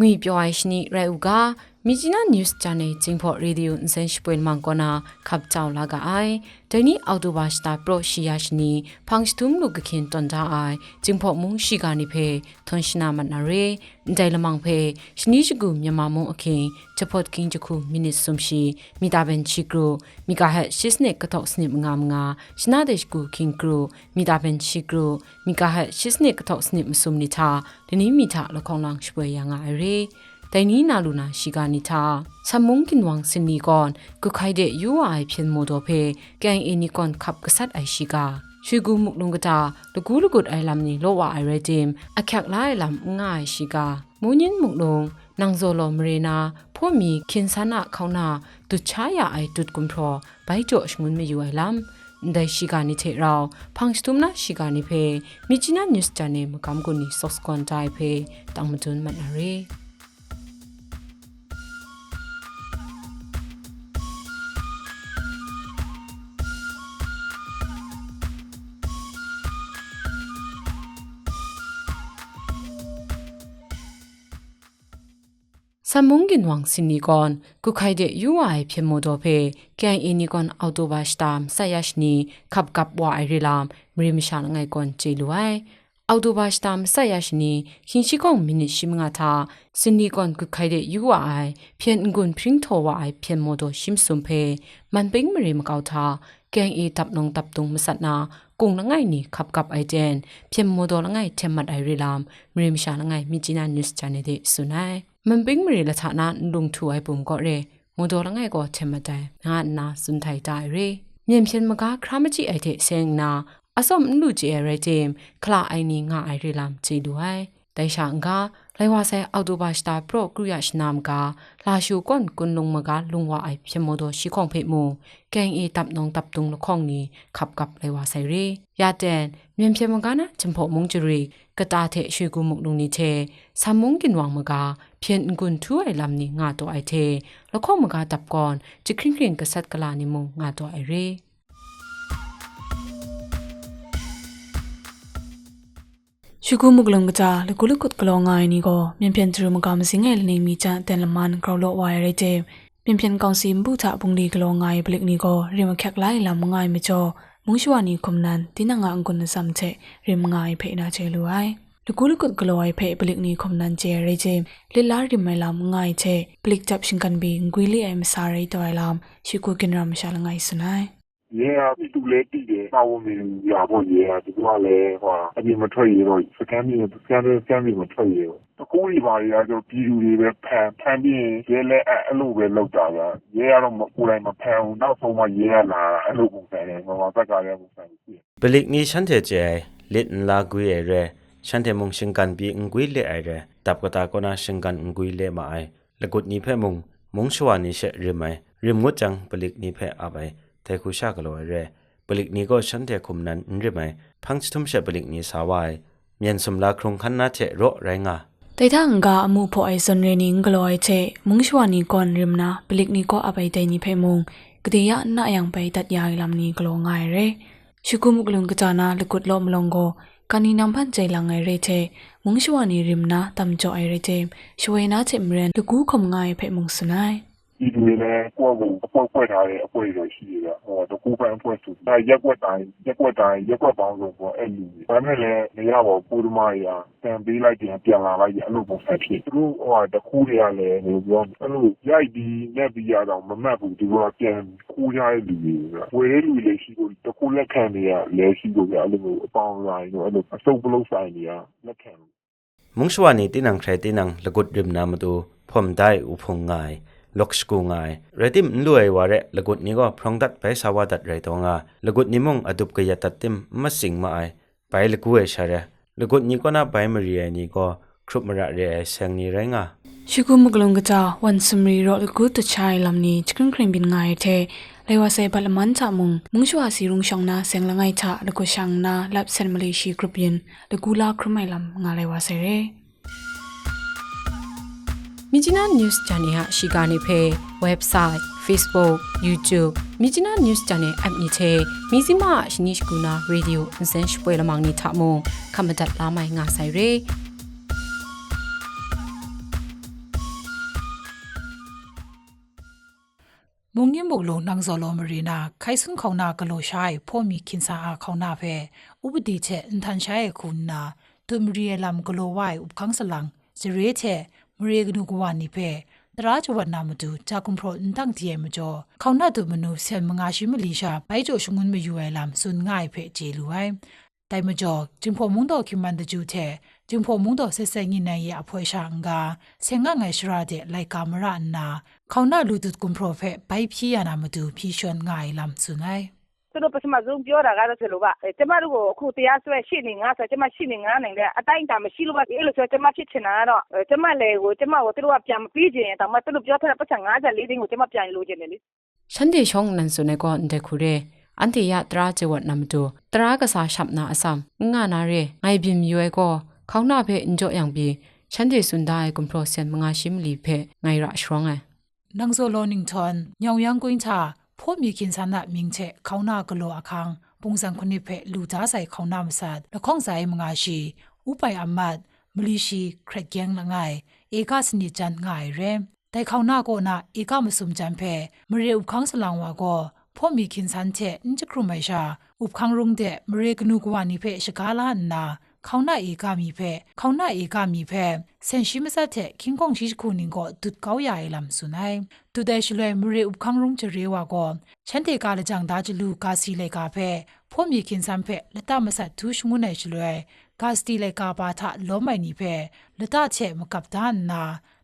ငွေပြောအိုင်ရှနီရဲဥက မြကြီးနား news channel ဂျင်းဖော်ရေဒီယိုအန်ဆန်ရှပွေမန်ကောနာခပ်ကြောင်လာကအိုင်ဒိုင်နီအော်တိုဘာစတာပရိုရှီယာရှနီဖန့်စတုမ်လုကခင်တွန်တာအိုင်ဂျင်းဖော်မုံရှိကနေဖေထွန်ရှနာမနာရေဒိုင်လမောင်ဖေရှနီရှိကူမြန်မာမုံအခင်ချဖော့ကင်းချခုမိနစ်ဆုံရှိမီတာဘန်ချီကရိုမီကာဟက်ရှစ်စနစ်ကတော့စနစ်ငါမငါရှနာဒေရှကူကင်းကရိုမီတာဘန်ချီကရိုမီကာဟက်ရှစ်စနစ်ကတော့စနစ်မဆုံနီတာဒီနီမီတာလခေါင်လောင်ရှပွေရငါရေ တိုင်နီနာလူနာရှိကနီသာဆမုန်ကင်ဝမ်စနီကွန်ကုခိုင်တဲ့ UI ဖြစ်မို့တော့ဖေကန်အီနီကွန်ခပ်ကဆတ်အိုင်ရှိကရွှေကူမှုလုံကတာလကူလကုတ်အိုင်လမ်နီလောဝအိုင်ရတင်အခက်လိုက်လမ်ငါရှိကမူညင်းမှုလုံနန်ဇိုလိုမရီနာဖိုမီခင်ဆနာခေါနာတူချာယာအိုင်တုတ်ကွန်ဖရောဘိုင်တိုရှငွန်းမယူအိုင်လမ်ဒိုင်ရှိကနိထေရောင်ဖန့်စတုမနာရှိကနိဖေမြချီနာနျူးစ်ချန်နယ်မကမ်ကိုနီဆော့စကွန်တိုင်ဖေတောင်မတွန်းမနာရေ စမုန်ကင်ဝမ်စင်နီကွန်ကုခိုင်တဲ့ UI ဖြစ်မို့တော့ဖေကန်အီနီကွန်အော်တိုဘတ်စတမ်ဆယက်ရှနီခပ်ကပ်ဝါအရီလမ်မရီမရှာငိုင်ကွန်ချီလူအိုင်အော်တိုဘတ်စတမ်ဆယက်ရှနီခင်ရှိကောင်မိနစ်ရှိမငါသာစင်နီကွန်ကုခိုင်တဲ့ UI ဖြန်ငွန်ပရင်ထောဝါအိုင်ဖြစ်မို့တော့ရှင်းစုံဖေမန်ပင်းမရီမကောက်သာကန်အီတပ်နုံတပ်တုံမစတ်နာကုံလငိုင်နီခပ်ကပ်အိုင်တန်ဖြစ်မို့တော့လငိုင်ထက်မတ်အိုင်ရီလမ်မရီမရှာငိုင်မြချီနာနျူးစ်ချန်နယ်တဲ့ဆုနိုင်มัน มันปิงมรีละชะนะลุงถูไอปุ่มก็เรงูโดละไงก็เชมาใจงานนาสุนไทยใจเรเมียมเชนมกาครามาจิไอเทเซงนาอสมนูจีเอเรเจมคลาไอนีงาไอริลามจีด้วย တိုင်ရှာငါလိုင်ဝါဆဲအော်တိုဘာစတာပရိုကရယရှနမ်ကလာရှူကွန်ကွန်လုံမကလုံဝအိုင်ဖြစ်မို့တော့ရှိခေါဖေမူကန်အီတပ်နုံတပ်တုံလခေါငနီခပ်ကပ်လိုင်ဝါဆဲရီရတဲ့မြန်ပြမကနာချင်ဖို့မုံဂျရီကတာတဲ့ရွှေကူမုံလုံနီချေဆမ်မုံကင်ဝမ်မကเพียนกุนทูไอลำนี้งาตัวไอเทแล้วข้อมกาตับก่อนจะคริงคริงกษัตริย์กลานิมงงาตัวไอเร ရှုကုမှုကလုံကကြလကုလကုတ်ကလောငိုင်းနီကိုမြန်ပြန်သူမကမစင်းငယ်လနေမီချန်တန်လမန်ကရောလောဝါရတဲ့မြန်ပြန်ကောင်စီမှုချပုန်ဒီကလောငိုင်းပလစ်နီကိုရီမခက်လိုက်လမ်ငိုင်းမချောမုံရှဝနီခုမနန်တင်းငါအင်ကွန်နစမ်ချေရီမငိုင်းဖေနာချေလူအိုင်လကုလကုတ်ကလောအိုင်ဖေပလစ်နီခုမနန်ချေရဲချေလီလာရီမဲလမ်ငိုင်းချေပလစ်တပ်ရှင်ကန်ဘီငွီလီအိမ်စာရိတောင်လမ်ရှုကုကင်ရမရှာလငိုင်းစနိုင်း ရဲကပြည်သူလည်းတည်တယ်ပါဝင်နေရဖို့ရဲကဒီကလည်းဟောအပြင်မထွက်ရတော့စကန်ပြီးစကန်စကန်ပြီးမထွက်ရဘူးတကူကြီးပါရတော့ပြည်သူတွေပဲဖန်ဖန်ပြီးရဲလည်းအဲ့လိုပဲလောက်တာကရဲကတော့မကိုယ်တိုင်မဖန်ဘူးနောက်ဆုံးမှရဲကလာအဲ့လိုပုံစံနဲ့ဘာမှသက်ကလည်းပုံစံရှိတယ်ပလိကနီရှန်တဲ့ကျဲလစ်လာဂွေရဲရှန်တဲ့မုံရှင်ကန်ဘီငွေလေရဲတပ်ကတာကနာရှင်ကန်ငွေလေမိုင်လကုတ်နီဖဲမုံမုံရှဝနီရှရမိုင်ရမွတ်ချန်ပလိကနီဖဲအပိုင် แต่กูชากลัวเรปลิกนี้ก็ฉันแต่คุมนั้นนรือไหมพังชิทุมเชปลิกนี้สาวายมีนสมลาครงขันนาเจโรแรงะแต่ถ้างาามูพอไอซอนเรนิงกลัวเชมึงชวนี่ก่อนริมนะปลิกนี้ก็อาไปใจนี้เพมงก็เดียะน่ายังไปตัดยายลำนี้กลัวง่ายเรชุกุมุกลุงกจานาลกุดลมลงโกกานีนำพันใจลังไอเรเชมึงชวนี่ริมนะตำจอไอเรเจช่วยนาเจมเรนลกูคมง่ายเพมงสนาย ပြည်သူတွေလည်းကိုယ့်ကိုအဖွဲ့ဖွဲ့ထားတဲ့အဖွဲ့တွေရှိရတာဟိုတကူပန်းအဖွဲ့ဆိုဒါရက်ွက်တိုင်းရက်ွက်တိုင်းရက်ွက်ပေါင်းဆိုပေါ့အဲ့လူတွေဒါနဲ့လည်းမရပါဘူးပူရမရတန်ပေးလိုက်ပြန်ပြန်လာလိုက်ရအဲ့လိုပုံစံဖြစ်သူတို့ဟိုတကူတွေကလည်းဘယ်လိုပြောအဲ့လိုရိုက်ပြီးလက်ပြီးရတော့မမှတ်ဘူးသူတို့ကပြန်ခိုးရတဲ့လူတွေဝယ်တဲ့လူတွေရှိလို့တကူလက်ခံတွေကလည်းရှိလို့ပြအဲ့လိုအပေါင်းလိုက်တော့အဲ့လိုအစုပ်ပလုတ်ဆိုင်တွေကလက်ခံမုံရှဝနီတင်းနံခရတင်းနံလကုတ်ရမ်နာမတူဖုံဒိုင်ဥဖုံငိုင် ลกสกุงายเรติมนรวยวะาระละกุดนี้ก็พรองตัดไปสาวตัดไรตองาละกุดนี้มงอดุบกยตัดติมมาสิงมาไอไปละกุเอชาระละกุดนี้ก็น่าไปมารีนี้ก็ครุบมระเรเสีงนี้ไรงาชิกุมกลงกจาวันสมรีรอละกุดตัวชายลำนี้จะขึ้นครีมบินไงเทเลวาเซบัลมันชามุงมุงชัวสีรุงชองนาเสีงละไงชะละกุชังนาลับเซนมาเลชีกรุบยินละกุลาครุไม่ลำงาเลวาเซเร Mijina News Channel ဟာရှိကနေဖဲ website Facebook YouTube Mijina News Channel app နေချေမီစီမရှိနိရှကူနာ radio အစင်ရှပွဲလမောင်နေထမုံခမဒတ်လာမိုင်ငါဆိုင်ရေမုံငင်းမုံလုံးနှန်းစော်လုံးမရီနာခိုင်စံခေါနာကလိုရှိုင်ဖို့မီခင်စာအားခေါနာဖဲဥပဒေချက်အန်ထန်ရှိုင်ခုနာဒွမ်ရီယလမ်ကလိုဝိုင်ဥပခန်းစလန်ဇရေချက် မရေကဒုကဝနိဖေတရာချဝနာမတူဂျာကွန်ဖရိုအန်တန့်တီယမကျော်ခေါနာတူမနုဆယ်မငါရှိမလီရှာဘိုက်ဂျိုရှငွန်းမယူဝဲလမ်ဆွန်ငိုင်ဖေဂျေလူဝိုင်တိုင်မကျော်ဂျင်ဖိုမွန်တော်ခိမန်တဂျူတဲ့ဂျင်ဖိုမွန်တော်ဆက်ဆက်ညိနိုင်ရအဖွဲ့ရှာငါဆင်ငငယ်ရှရာတဲ့လိုက်ကာမရနာခေါနာလူတူကွန်ဖရိုဖေဘိုက်ဖြီယာနာမတူဖြီရှွန်ငိုင်လမ်ဆွန်နိုင် သူတို့ပထမဆုံးပြောတာကတော့ဆိုလိုပါကျမတို့ကိုအခုတရားစွဲရှေ့နေငါဆိုကျမရှေ့နေငါနိုင်တဲ့အတိုင်းတာမရှိလို့ပါအဲ့လိုဆိုကျမဖြစ်ချင်တာကတော့ကျမလေကိုကျမကိုသူတို့ကပြန်မပြီးချင်ရင်တောင်မှသူတို့ပြောထားတဲ့ပတ်စံ50လေးသိန်းကိုကျမပြန်လိုချင်တယ်လေရှန်ဒီရှောင်းနန်ဆိုနေကောတခုရဲအန်တီယတရာချေဝတ်နမ်တူတရာကစားရှပ်နာအဆမ်ငါနာရဲငိုင်ပြမြွယ်ကောခေါင်းနာဖဲအင်ကြောយ៉ាងပြီးရှန်ဒီစွန်ဒိုင်ကွန်ပရိုဆန်မငါရှိမလီဖဲငိုင်ရရှရောင်းငါနန်ဇိုလောနင်းထွန်ညောင်ယန်ကွင်းချာ พวกมีกินสันะมิงเชะเขาหน้ากลัวคังปุงสังคนนี้เพลูจ้าใส่เขาหน้ามสัดและข้องใส่มงาชีอุปายอามัดมลิชีเครกยังละไงเอกาสนิจันง่ายเร่แต่เขาหน้าก็นะเอกามสุมจันเพมเรียอุคังสลังวาก็พวกมีกินสันเชะนี่จะครูไม่ชาอุปคังรุงเดมเรียกนูกวานิเพชกาลานนา ခေါနာဧကမီဖဲခေါနာဧကမီဖဲဆန်ရှိမစတ်တဲ့ခင်ကုံရှိခုနင်ကိုဒုတ်ကောက်ရရလမ်ဆုနိုင်တူတဲ့ရှလွဲမရေဥခန်းရုံချရေဝါကိုချန်တေကလကြံဒါချလူကာစီလေကာဖဲဖိုမီခင်ဆန်ဖဲလတမဆတ်သူရှငုနေရှလွဲဂါစတီလေကာပါထလောမိုင်နီဖဲလတချက်မကပ်ဒန်နာ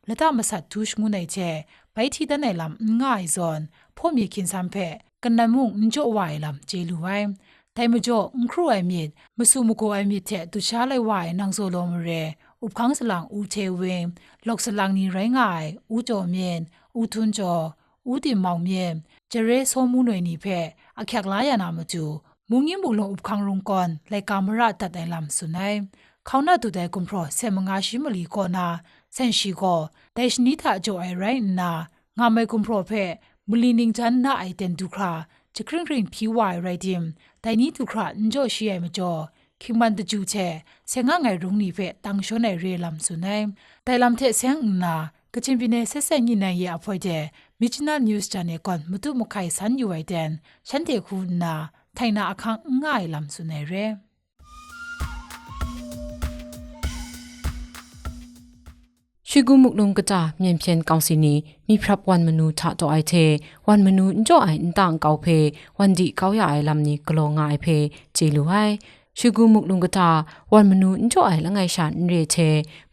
လတမဆတ်သူရှငုနေချက်ဘိုက်တီတဲ့နယ်လမ်ငိုင်ဇွန်ဖိုမီခင်ဆန်ဖဲကနမုန်ညိုဝိုင်လမ်ဂျေလူဝိုင် တိုင်မကျော်အခရူအမြင့်မဆုမကိုအမြင့်တဲ့သူရှားလိုက်ဝိုင်နောင်ဆိုလုံးမရဲဥပခန်းစလောင်ဦးချေဝင်းလောက်စလောင်နီရိုင်းငိုင်ဦးကျော်မြင့်ဦးထွန်းကျော်ဦးတင်မောင်မြင့်ကျရဲဆိုးမှုတွေနီဖက်အခက်လာရနာမကျူမုံငင်းမူလုံးဥပခန်းရုံကွန်လိုက်ကာမရာတတ်တယ်လမ်ဆုနိုင်ခေါနာတူတဲ့ကွန်ပရိုဆေမငါရှိမလီကောနာဆန်ရှိကိုဒိုင်ရှနီတာဂျိုအိုင်ရိုင်းနာငါမဲကွန်ပရိုဖက်မလီနင်းချန်နာအိုင်တန်ဒူခရာ ချခရင်ခရင်ဖြီဝိုင်ရိုက်တင်တိုင်နီတူခရာအန်ဂျိုရှိယမကျော်ခိမန်တကျူချေဆေငါငယ်ရုံနီဖက်တန်ရှောနေရေလမ်ဆုနိုင်တိုင်လမ်တဲ့ဆန်နာကချင်ပြည်နယ်ဆက်ဆက်ညနေရအဖွဲ့တဲ့ Regional News Channel ကွန်မတုမခိုင်ဆန်ယူဝိုင်တန်ရှန်တေခုနာထိုင်နာအခန်းငိုင်လမ်ဆုနေရဲ ชิกุมุกลงกะจาเมียนเพียนกองซินีมีพรับวันมนูทะตอไอเทวันมนูอินจ่อไออินต่างเกาเพวันดีเกาหย่าไอลำนี้กลองายเพเจลูไอชิกุมุกลงกะจาวันมนูอินจ่อไอละไงชันเรเท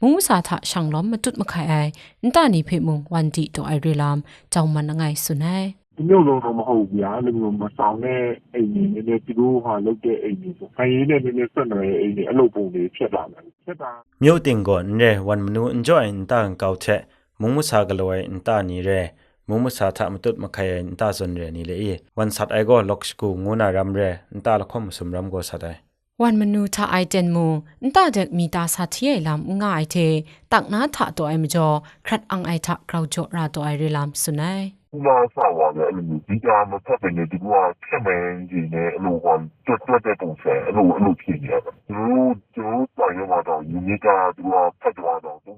มุงสาทะช่างล้อมมาจุดมาไข่ไออินตานีเพมุงวันดีตอไอเรลามเจ้ามันละไงสุนัย ဒီမျိုးလုံးတော့မဟုတ်ဘူးဗျာအဲ့လိုမဆောင်တဲ့အိမ်ကြီးနည်းနည်းသူတို့ဟာလုပ်တဲ့အိမ်ကြီးဆိုခိုင်းရင်းနဲ့နည်းနည်းဆက်နွယ်အိမ်ကြီးအဲ့လိုပုံတွေဖြစ်လာတယ်ဖြစ်တာ မြို့တင်ကိုရဲဝန်မနူအန်ဂျိုအန်တန်ကောက်ချက်မုံမဆာကလောအန်တာနီရဲမုံမဆာထမတုတ်မခိုင်အန်တာဇွန်ရဲနီလေဝန်ဆတ်အိုင်ကိုလော့စကူငူနာရမ်ရဲအန်တာလခုမစုံရမ်ကိုဆတ်အိုင် วันมนูทาไอเจนมูนตาเด็กมีตาสาที่ไอลำง่ายเท ตักน้าทะตัวไอมจอ ครัดอังไอทะกราวจอราตัวไอเรลามสุนัย ခုမှစပါပဲအဲ့လိုဒီတာမဖတ်ပင်နဲ့သူကဖြတ်မယ်ကြီးနဲ့အဲ့လိုဟောတွတ်တွတ်တဲ့ပုံစံအဲ့လိုအဲ့လိုဖြစ်နေတာသူတို့သူတို့တိုင်ရမှာတော့ယူနီကသူကဖတ်သွားတော့ဒို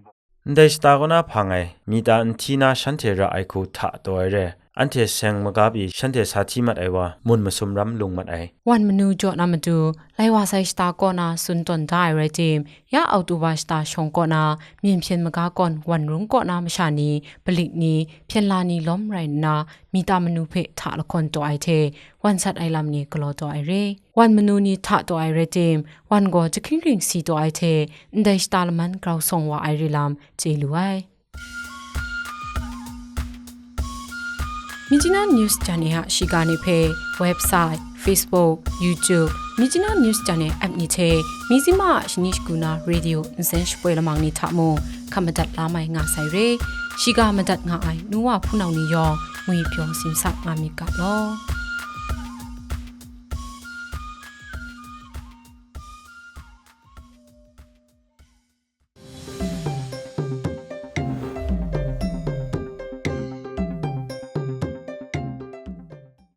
စတာကနာဖာငယ်မိတန်တီနာရှန်တေရာအိုက်ကိုထတော်ရဲ อคูทะตัวไอเรอันเทเซงมกาบีฉันเทสาธิมัดไอวามุนมาสุมรำลุงมัดไอวันมนูจอนามาดูไลวาไซสตาก่อนาสุนตนได้เรจิมยาเอาตูวาสตาชงก่อนาเมียนเพียนมกาก่อนวันรุงก่อนามชานีปลิกนี้เพียนลานีล้อมไรนามีตามนูเพทะละคนตัวไอเท วันสัตไอลำนี้กลอตัวไอเรวันมนูนีทะตัวไอเรจิมวันก็จะคิงริงสีตัวไอเทนไดสตาลมันกราวส่งว่าไอริลามเจลูไอ မြကြီးနာ news channel ဟာရှိကနေဖေ website facebook youtube မြကြီးနာ news channel app ni che mi si ma shinish kuna radio nsen shpwe lamang ni tha mo khamadat la mai nga sai re shi ga madat nga ai nuwa phunaw ni yo ngui pyo sim sak nga mi ka lo